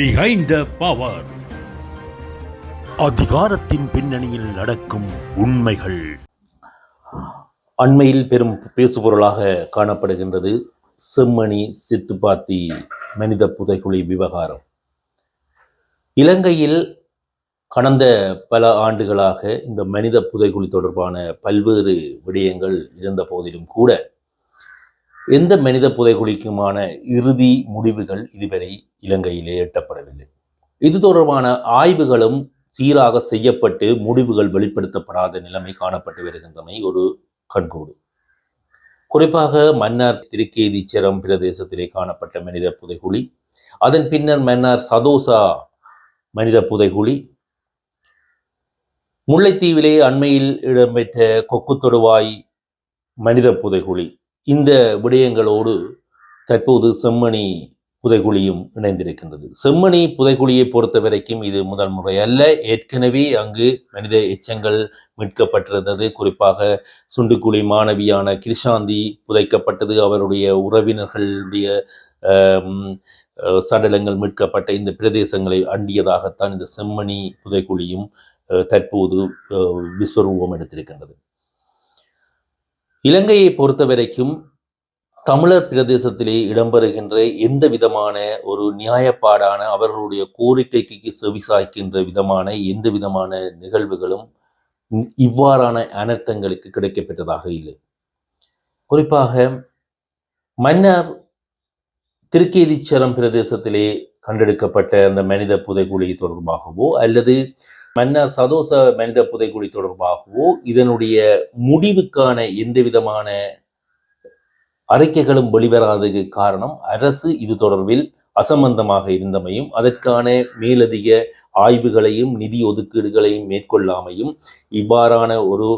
behind the power. அதிகாரத்தின் பின்னணியில் நடக்கும் உண்மைகள். அண்மையில் பெரும் பேசுபொருளாக காணப்படுகின்றது செம்மணி சித்துப்பாத்தி மனித புதைகுழி விவகாரம். இலங்கையில் கடந்த பல ஆண்டுகளாக இந்த மனித புதைகுழி தொடர்பான பல்வேறு விடயங்கள் இருந்த போதிலும் கூட எந்த மனித புதைகுழிக்குமான இறுதி முடிவுகள் இதுவரை இலங்கையிலே எட்டப்படவில்லை. இது தொடர்பான ஆய்வுகளும் சீராக செய்யப்பட்டு முடிவுகள் வெளிப்படுத்தப்படாத நிலைமை காணப்பட்டு வருகின்றமை ஒரு கண்கூடு. குறிப்பாக மன்னார் திருக்கேதீச்சரம் பிரதேசத்திலே காணப்பட்ட மனித புதைகுழி அதன் பின்னர் மன்னார் சதோசா மனித புதைகுழி முல்லைத்தீவிலே அண்மையில் இடம்பெற்ற கொக்கு தொடுவாய் மனித புதைகுழி இந்த விடயங்களோடு தற்போது செம்மணி புதைகுழியும் இணைந்திருக்கின்றது. செம்மணி புதைகுழியை பொறுத்த வரைக்கும் இது முதல் முறை அல்ல. ஏற்கனவே அங்கு மனித எச்சங்கள் மீட்கப்பட்டிருந்தது. குறிப்பாக சுண்டுக்குழி மாணவியான கிருஷாந்தி புதைக்கப்பட்டது. அவருடைய உறவினர்களுடைய சடலங்கள் மீட்கப்பட்ட இந்த பிரதேசங்களை அண்டியதாகத்தான் இந்த செம்மணி புதைக்குழியும் தற்போது விஸ்வரூபம் எடுத்திருக்கின்றது. இலங்கையை பொறுத்த வரைக்கும் தமிழர் பிரதேசத்திலே இடம்பெறுகின்ற எந்த விதமான ஒரு நியாயப்பாடான அவர்களுடைய கோரிக்கைக்கு செவிசாய்க்கின்ற விதமான எந்த விதமான நிகழ்வுகளும் இவ்வாறான அனர்த்தங்களுக்கு கிடைக்கப்பெற்றதாக இல்லை. குறிப்பாக மன்னர் திருக்கேதீச்சரம் பிரதேசத்திலே கண்டெடுக்கப்பட்ட அந்த மனித புதைகுழி தொடர்பாகவோ அல்லது மன்னர் சதோச மனித புதைக்குழி தொடர்பாகவோ இதனுடைய முடிவுக்கான எந்த விதமான அறிக்கைகளும் வெளிவராததுக்கு காரணம் அரசு இது தொடர்பில் அசம்பந்தமாக இருந்தமையும் அதற்கான மேலதிக ஆய்வுகளையும் நிதி ஒதுக்கீடுகளையும் மேற்கொள்ளாமையும் இவ்வாறான ஒரு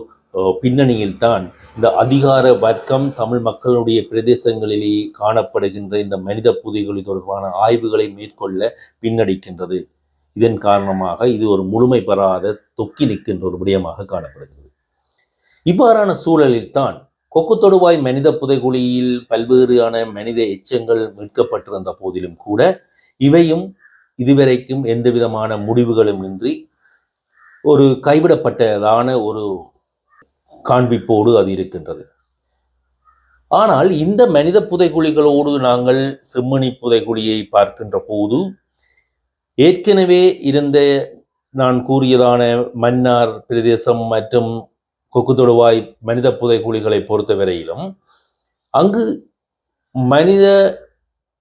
பின்னணியில்தான் இந்த அதிகார வர்க்கம் தமிழ் மக்களுடைய பிரதேசங்களிலே காணப்படுகின்ற இந்த மனித புதைகுழி தொடர்பான ஆய்வுகளை மேற்கொள்ள பின்னடிக்கின்றது. இதன் காரணமாக இது ஒரு முழுமை பெறாத தொக்கி நிற்கின்ற ஒரு விடயமாக காணப்படுகிறது. இவ்வாறான சூழலில்தான் கொக்கு தொடுவாய் மனித புதைகுழியில் பல்வேறான மனித எச்சங்கள் மீட்கப்பட்டிருந்த போதிலும் கூட இவையும் இதுவரைக்கும் எந்த விதமான முடிவுகளும் இன்றி ஒரு கைவிடப்பட்டதான ஒரு காண்பிப்போடு அது இருக்கின்றது. ஆனால் இந்த மனித புதைகுழிகளோடு நாங்கள் செம்மணி புதைகுழியை பார்க்கின்ற போது ஏற்கனவே இருந்த நான் கூறியதான மன்னார் பிரதேசம் மற்றும் கொக்கு தொடுவாய் மனித புதைக்குழிகளை பொறுத்தவரையிலும் அங்கு மனித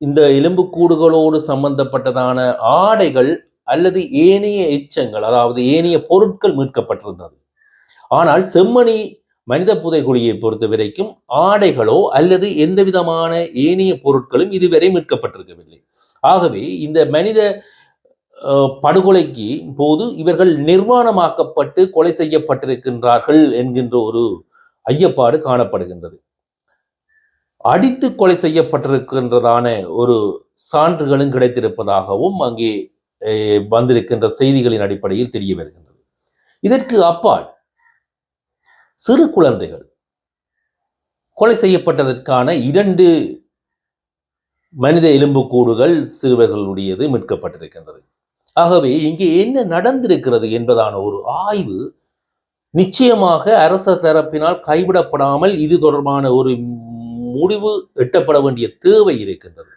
இந்த எலும்புக்கூடுகளோடு சம்பந்தப்பட்டதான ஆடைகள் அல்லது ஏனைய எச்சங்கள் அதாவது ஏனைய பொருட்கள் மீட்கப்பட்டிருந்தது. ஆனால் செம்மணி மனித புதைக்குழியை பொறுத்த வரைக்கும் ஆடைகளோ அல்லது எந்த விதமான ஏனைய பொருட்களும் இதுவரை மீட்கப்பட்டிருக்கவில்லை. ஆகவே இந்த மனித படுகொலைக்கு போது இவர்கள் நிர்வாணமாக்கப்பட்டு கொலை செய்யப்பட்டிருக்கின்றார்கள் என்கின்ற ஒரு ஐயப்பாடு காணப்படுகின்றது. அடித்து கொலை செய்யப்பட்டிருக்கின்றதான ஒரு சான்றுகளும் கிடைத்திருப்பதாகவும் அங்கே வந்திருக்கின்ற செய்திகளின் அடிப்படையில் தெரிய வருகின்றது. இதற்கு அப்பால் சிறு குழந்தைகள் கொலை செய்யப்பட்டதற்கான இரண்டு மனித எலும்புக்கூடுகள் சிறுவர்களுடையது மீட்கப்பட்டிருக்கின்றது. ஆகவே இங்கே என்ன நடந்திருக்கிறது என்பதான ஒரு ஆய்வு நிச்சயமாக அரச தரப்பினால் கைவிடப்படாமல் இது தொடர்பான ஒரு முடிவு எட்டப்பட வேண்டிய தேவை இருக்கின்றது.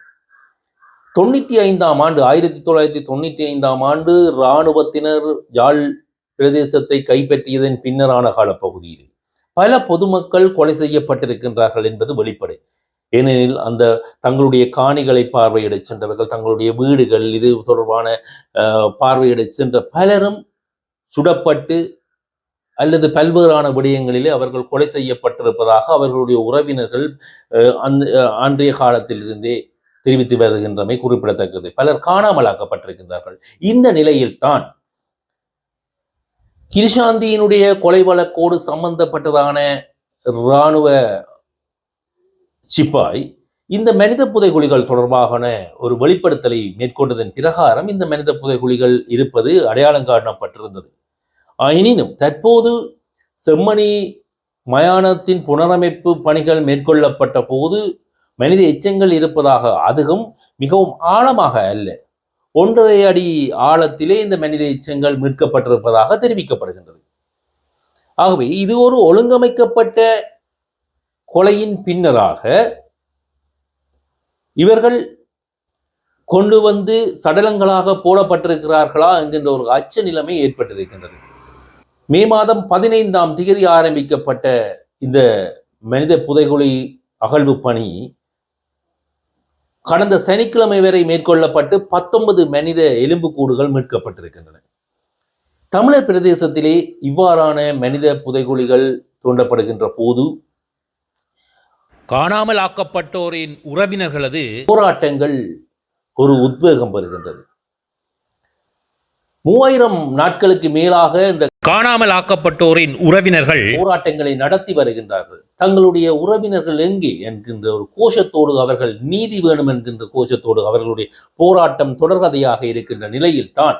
தொண்ணூற்றி ஐந்தாம் ஆண்டு ஆயிரத்தி தொள்ளாயிரத்தி தொண்ணூற்றி ஐந்தாம் ஆண்டு இராணுவத்தினர் யாழ் பிரதேசத்தை கைப்பற்றியதன் பின்னரான காலப்பகுதியில் பல பொதுமக்கள் கொலை செய்யப்பட்டிருக்கின்றார்கள் என்பது வெளிப்படை. ஏனெனில் அந்த தங்களுடைய காணிகளை பார்வையிடச் சென்றவர்கள் தங்களுடைய வீடுகள் இது தொடர்பான அஹ், பார்வையிடச் சென்ற பலரும் சுடப்பட்டு அல்லது பல்வேறான விடயங்களிலே அவர்கள் கொலை செய்யப்பட்டிருப்பதாக அவர்களுடைய உறவினர்கள் அந் அந்த அன்றைய காலத்திலிருந்தே தெரிவித்து வருகின்றமை குறிப்பிடத்தக்கது. பலர் காணாமலாக்கப்பட்டிருக்கின்றார்கள். இந்த நிலையில்தான் கிருஷாந்தியினுடைய கொலை வழக்கோடு சம்பந்தப்பட்டதான இராணுவ சிப்பாய் இந்த மனித புதைகுழிகள் தொடர்பான ஒரு வெளிப்படுத்தலை மேற்கொண்டதன் பிரகாரம் இந்த மனித புதைகுழிகள் இருப்பது அடையாளம் காணப்பட்டிருந்தது. எனினும் தற்போது செம்மணி மயானத்தின் புனரமைப்பு பணிகள் மேற்கொள்ளப்பட்ட போது மனித எச்சங்கள் இருப்பதாக அதுவும் மிகவும் ஆழமாக அல்ல. ஒன்றரை அடி ஆழத்திலே இந்த மனித எச்சங்கள் மீட்கப்பட்டிருப்பதாக தெரிவிக்கப்படுகின்றது. ஆகவே இது ஒரு ஒழுங்கமைக்கப்பட்ட கொலையின் பின்னராக இவர்கள் கொண்டு வந்து சடலங்களாக போடப்பட்டிருக்கிறார்களா என்கின்ற ஒரு அச்ச நிலைமை ஏற்பட்டிருக்கின்றது. மே மாதம் பதினைந்தாம் திகதி ஆரம்பிக்கப்பட்ட இந்த மனித புதைகுழி அகழ்வு பணி கடந்த சனிக்கிழமை வரை மேற்கொள்ளப்பட்டு பத்தொன்பது மனித எலும்புக்கூடுகள் மீட்கப்பட்டிருக்கின்றன. தமிழர் பிரதேசத்திலே இவ்வாறான மனித புதைகுழிகள் தோண்டப்படுகின்ற போது காணாமல் ஆக்கப்பட்டோரின் உறவினர்களது போராட்டங்கள் ஒரு உத்வேகம் பெறுகின்றது. மூவாயிரம் நாட்களுக்கு மேலாக இந்த காணாமல் ஆக்கப்பட்டோரின் உறவினர்கள் போராட்டங்களை நடத்தி வருகின்றார்கள். தங்களுடைய உறவினர்கள் எங்கே என்கின்ற ஒரு கோஷத்தோடு அவர்கள் நீதி வேணும் என்கின்ற கோஷத்தோடு அவர்களுடைய போராட்டம் தொடர்கதையாக இருக்கின்ற நிலையில் தான்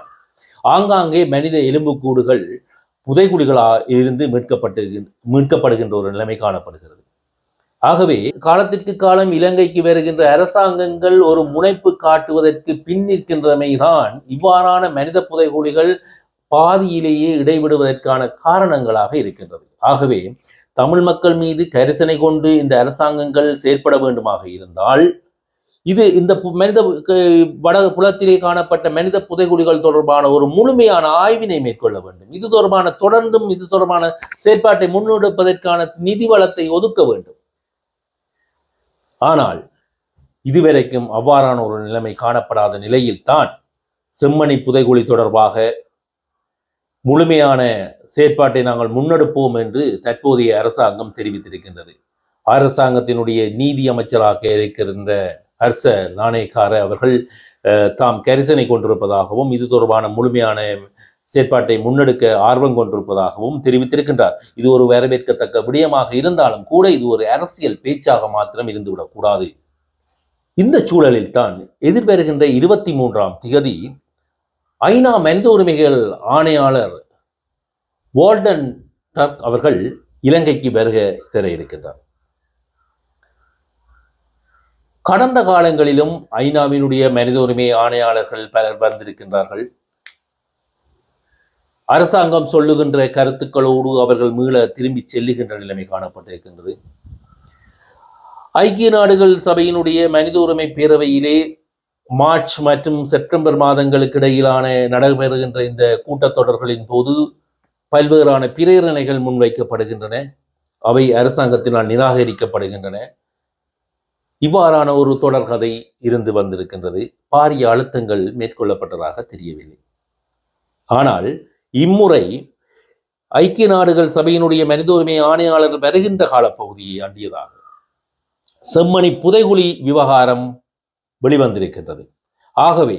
ஆங்காங்கே மனித எலும்புக்கூடுகள் புதைகுழிகளா இருந்து மீட்கப்பட்டு மீட்கப்படுகின்ற ஒரு நிலைமை காணப்படுகிறது. ஆகவே காலத்திற்கு காலம் இலங்கைக்கு வருகின்ற அரசாங்கங்கள் ஒரு முனைப்பு காட்டுவதற்கு பின் நிற்கின்றமைதான் இவ்வாறான மனித புதைகுழிகள் பாதியிலேயே இடைவிடுவதற்கான காரணங்களாக இருக்கின்றது. ஆகவே தமிழ் மக்கள் மீது கரிசனை கொண்டு இந்த அரசாங்கங்கள் செயற்பட வேண்டுமாக இருந்தால் இது இந்த மனித வட புலத்திலே காணப்பட்ட மனித புதைகுழிகள் தொடர்பான ஒரு முழுமையான ஆய்வினை மேற்கொள்ள வேண்டும். இது தொடர்பான தொடர்ந்தும் இது தொடர்பான செயற்பாட்டை முன்னெடுப்பதற்கான நிதி வளத்தை ஒதுக்க வேண்டும். ஆனால் இதுவரைக்கும் அவ்வாறான ஒரு நிலைமை காணப்படாத நிலையில்தான் செம்மணி புதைகுழி தொடர்பாக முழுமையான செயற்பாட்டை நாங்கள் முன்னெடுப்போம் என்று தற்போதைய அரசாங்கம் தெரிவித்திருக்கின்றது. அரசாங்கத்தினுடைய நீதி அமைச்சராக இருக்கின்ற ஹர்ச நாணயக்கார அவர்கள் அஹ், தாம் கரிசனை கொண்டிருப்பதாகவும் இது தொடர்பான முழுமையான செயற்பாட்டை முன்னெடுக்க ஆர்வம் கொண்டிருப்பதாகவும் தெரிவித்திருக்கின்றார். இது ஒரு வரவேற்கத்தக்க விடயமாக இருந்தாலும் கூட இது ஒரு அரசியல் பேச்சாக மாத்திரம் இருந்துவிடக்கூடாது இந்த சூழலில் தான் எதிர்வருகின்ற இருபத்தி மூன்றாம் திகதி ஐநா மனித உரிமைகள் ஆணையாளர் வால்டன் டர்க் அவர்கள் இலங்கைக்கு வருக தர இருக்கின்றார். கடந்த காலங்களிலும் ஐநாவினுடைய மனித உரிமை ஆணையாளர்கள் பலர் வந்திருக்கின்றார்கள். அரசாங்கம் சொல்லுகின்ற கருத்துக்களோடு அவர்கள் மீள திரும்பி செல்லுகின்ற நிலைமை காணப்பட்டிருக்கின்றது. ஐக்கிய நாடுகள் சபையினுடைய மனித உரிமை பேரவையிலே மார்ச் மற்றும் செப்டம்பர் மாதங்களுக்கு இடையிலான நடைபெறுகின்ற இந்த கூட்டத்தொடர்களின் போது பல்வேறான பிரேரணைகள் முன்வைக்கப்படுகின்றன. அவை அரசாங்கத்தினால் நிராகரிக்கப்படுகின்றன. இவ்வாறான ஒரு தொடர்கதை இருந்து வந்திருக்கின்றது. பாரிய அழுத்தங்கள் மேற்கொள்ளப்பட்டதாக தெரியவில்லை. ஆனால் இம்முறை ஐக்கிய நாடுகள் சபையினுடைய மனித உரிமை ஆணையாளர் வருகின்ற காலப்பகுதியை அண்டியதாக செம்மணி புதைகுழி விவகாரம் வெளிவந்திருக்கின்றது. ஆகவே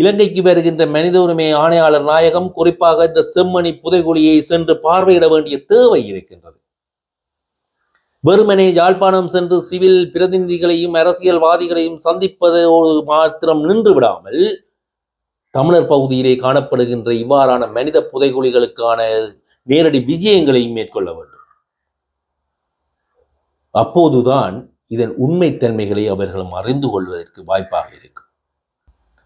இலங்கைக்கு வருகின்ற மனித உரிமை ஆணையாளர் நாயகம் குறிப்பாக இந்த செம்மணி புதைகுழியை சென்று பார்வையிட வேண்டிய தேவை இருக்கின்றது. வெறுமனே யாழ்ப்பாணம் சென்று சிவில் பிரதிநிதிகளையும் அரசியல்வாதிகளையும் சந்திப்பதோடு மாத்திரம் நின்று விடாமல் தமிழர் பகுதியிலே காணப்படுகின்ற இவ்வாறான மனித புதைகுழிகளுக்கான நேரடி விஜயங்களையும் மேற்கொள்ள வேண்டும். அப்போதுதான் இதன் உண்மைத்தன்மைகளை அவர்களும் அறிந்து கொள்வதற்கு வாய்ப்பாக இருக்கும்.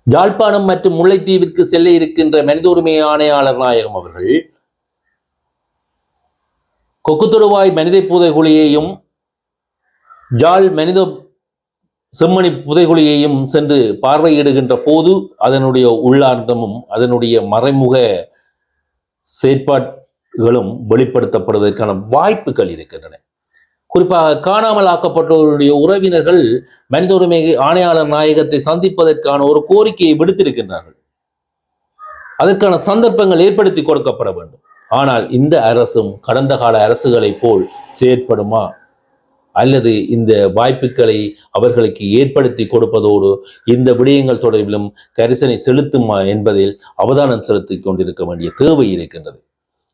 ஜாழ்ப்பாணம் மற்றும் முல்லைத்தீவிற்கு செல்ல இருக்கின்ற மனித உரிமை ஆணையாளர் நாயகம் அவர்கள் கொக்குத்தொடுவாய் மனித புதைகுழியையும் ஜாழ் மனித செம்மணி புதைகுழியையும் சென்று பார்வையிடுகின்ற போது அதனுடைய உள்ளார்த்தமும் அதனுடைய மறைமுக செயற்பாடுகளும் வெளிப்படுத்தப்படுவதற்கான வாய்ப்புகள் இருக்கின்றன. குறிப்பாக காணாமல் ஆக்கப்பட்டவருடைய உறவினர்கள் மனித உரிமை ஆணையாளர் நாயகத்தை சந்திப்பதற்கான ஒரு கோரிக்கையை விடுத்திருக்கின்றார்கள். அதற்கான சந்தர்ப்பங்கள் ஏற்படுத்தி கொடுக்கப்பட வேண்டும். ஆனால் இந்த அரசும் கடந்த கால அரசுகளைப் போல் செயற்படுமா? அல்லது இந்த வாய்ப்புகளை அவர்களுக்கு ஏற்படுத்தி கொடுப்பதோடு இந்த விடயங்கள் தொடர்பிலும் கரிசனை செலுத்துமா என்பதில் அவதானம் செலுத்தி கொண்டிருக்க வேண்டிய தேவை இருக்கின்றது.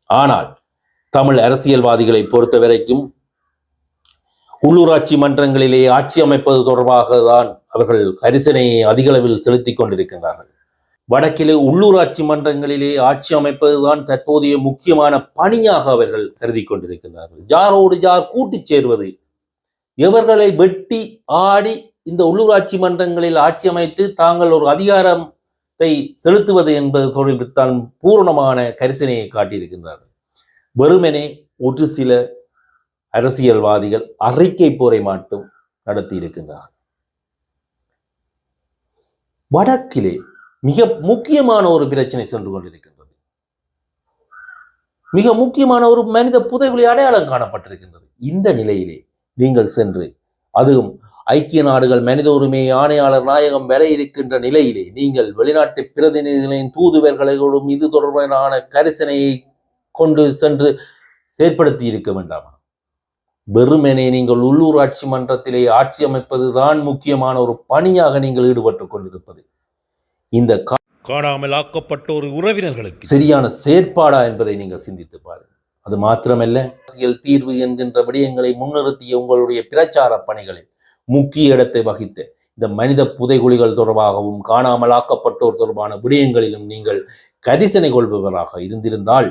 ஆனால் தமிழ் அரசியல்வாதிகளை பொறுத்த வரைக்கும் உள்ளூராட்சி மன்றங்களிலே ஆட்சி அமைப்பது தொடர்பாக தான் அவர்கள் கரிசனையை அதிகளவில் செலுத்திக் கொண்டிருக்கின்றார்கள். வடக்கிலே உள்ளூராட்சி மன்றங்களிலே ஆட்சி அமைப்பதுதான் தற்போதைய முக்கியமான பணியாக அவர்கள் கருதி கொண்டிருக்கின்றார்கள். ஜாரோடு ஜார் கூட்டிச் சேர்வது எவர்களை வெட்டி ஆடி இந்த உள்ளூராட்சி மன்றங்களில் ஆட்சி அமைத்து தாங்கள் ஒரு அதிகாரத்தை செலுத்துவது என்பது தொடர்பில் தான் பூரணமான கரிசனையை காட்டியிருக்கின்றார்கள். வெறுமனே ஒரு சில அரசியல்வாதிகள் அறிக்கை போரை மட்டும் நடத்தி இருக்கின்றார்கள் வடக்கிலே மிக முக்கியமான ஒரு பிரச்சனை சென்று கொண்டிருக்கின்றது. மிக முக்கியமான ஒரு மனித புதைகுழி அடையாளம் காணப்பட்டிருக்கின்றது. இந்த நிலையிலே நீங்கள் சென்று அதுவும் ஐக்கிய நாடுகள் மனித உரிமை ஆணையாளர் நாயகம் வர இருக்கின்ற நிலையிலே நீங்கள் வெளிநாட்டு பிரதிநிதிகளின் தூதுவர்களோடும் இது தொடர்பான கரிசனையை கொண்டு சென்று செயற்படுத்தி இருக்க வேண்டாமா? வெறுமனே நீங்கள் உள்ளூராட்சி மன்றத்திலே ஆட்சி அமைப்பதுதான் முக்கியமான ஒரு பணியாக நீங்கள் ஈடுபட்டுக் கொண்டிருப்பது. இந்த காணாமல் ஆக்கப்பட்டோர் உறவினர்களுக்கு சரியான செயற்பாடா என்பதை நீங்கள் சிந்தித்து பாருங்கள். அது மாத்திரமல்ல அரசியல் தீர்வு என்கின்ற விடயங்களை முன்னிறுத்திய உங்களுடைய பிரச்சார பணிகளில் முக்கிய இடத்தை வகித்து இந்த மனித புதைகுழிகள் தொடர்பாகவும் காணாமல் ஆக்கப்பட்டோர் தொடர்பான விடயங்களிலும் நீங்கள் கரிசனை கொள்பவராக இருந்திருந்தால்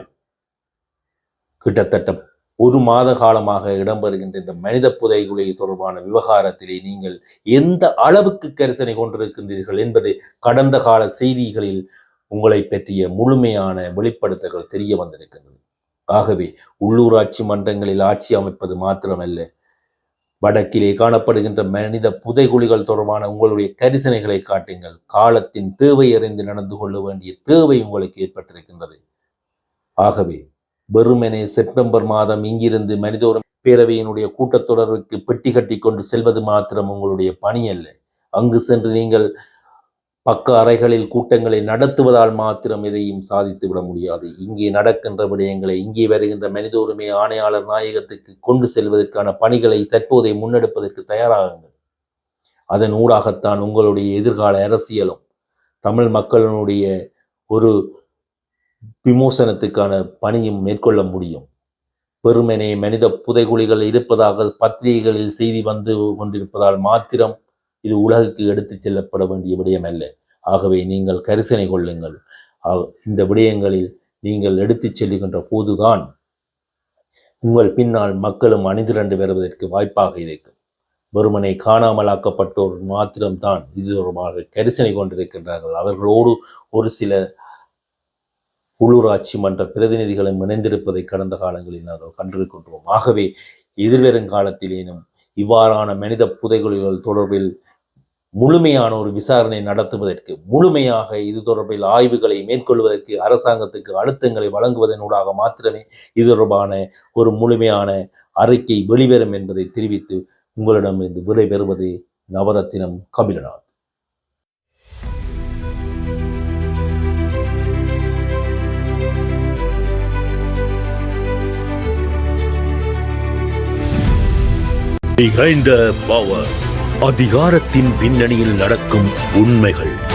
கிட்டத்தட்ட ஒரு மாத காலமாக இடம்பெறுகின்ற இந்த மனித புதைகுழி தொடர்பான விவகாரத்திலே நீங்கள் எந்த அளவுக்கு கரிசனை கொண்டிருக்கின்றீர்கள் என்பது கடந்த கால செய்திகளில் உங்களை பற்றிய முழுமையான வெளிப்படுத்தல்கள் தெரிய வந்திருக்கின்றது. ஆகவே உள்ளூராட்சி மன்றங்களில் ஆட்சி அமைப்பது மாத்திரமல்ல. வடக்கிலே காணப்படுகின்ற மனித புதைகுழிகள் தொடர்பான உங்களுடைய கரிசனைகளை காட்டுங்கள். காலத்தின் தேவை அறிந்து நடந்து கொள்ள வேண்டிய தேவை உங்களுக்கு ஏற்பட்டிருக்கின்றது. ஆகவே வெறுமனே செப்டம்பர் மாதம் இங்கிருந்து மனிதோரம் பேரவையினுடைய கூட்டத்தொடருக்கு பெட்டி கட்டி கொண்டு செல்வது மாத்திரம் உங்களுடைய பணி அல்ல அங்கு சென்று நீங்கள் பக்க அறைகளில் கூட்டங்களை நடத்துவதால் மாத்திரம் எதையும் சாதித்து விட முடியாது. இங்கே நடக்கின்ற விடயங்களை இங்கே வருகின்ற மனித உரிமை ஆணையாளர் நாயகத்துக்கு கொண்டு செல்வதற்கான பணிகளை தற்போதை முன்னெடுப்பதற்கு தயாராகுங்கள். அதன் ஊடாகத்தான் உங்களுடைய எதிர்கால அரசியலும் தமிழ் மக்களினுடைய ஒரு விமோசனத்துக்கான பணியும் மேற்கொள்ள முடியும். பெருமனே மனித புதைகுழிகள் இருப்பதாக பத்திரிகைகளில் செய்தி வந்து கொண்டிருப்பதால் மாத்திரம் இது உலகுக்கு எடுத்துச் செல்லப்பட வேண்டிய விடயம் அல்ல ஆகவே நீங்கள் கரிசனை கொள்ளுங்கள். இந்த விடயங்களில் நீங்கள் எடுத்துச் செல்லுகின்ற போதுதான் உங்கள் பின்னால் மக்களும் அணிதிரண்டு வருவதற்கு வாய்ப்பாக இருக்கும். வெறுமனை காணாமலாக்கப்பட்டோர் மாத்திரம்தான் இது தொடர்பாக கரிசனை கொண்டிருக்கின்றார்கள். அவர்களோடு ஒரு சில உள்ளூராட்சி மன்ற பிரதிநிதிகளும் இணைந்திருப்பதை கடந்த காலங்களில் நாங்கள் கண்டிருக்கின்றோம். ஆகவே எதிர்வரும் காலத்திலேனும் இவ்வாறான மனித புதைகுழிகள் தொடர்பில் முழுமையான ஒரு விசாரணை நடத்துவதற்கு முழுமையாக இது தொடர்பில் ஆய்வுகளை மேற்கொள்வதற்கு அரசாங்கத்துக்கு அழுத்தங்களை வழங்குவதனூடாக மாத்திரமே இது தொடர்பான ஒரு முழுமையான அறிக்கை வெளிவரும் என்பதை தெரிவித்து உங்களிடமிருந்து விடைபெறுவது நவரத்தினம் கபிலநாத். Behind the power அதிகாரத்தின் பின்னணியில் நடக்கும் உண்மைகள்.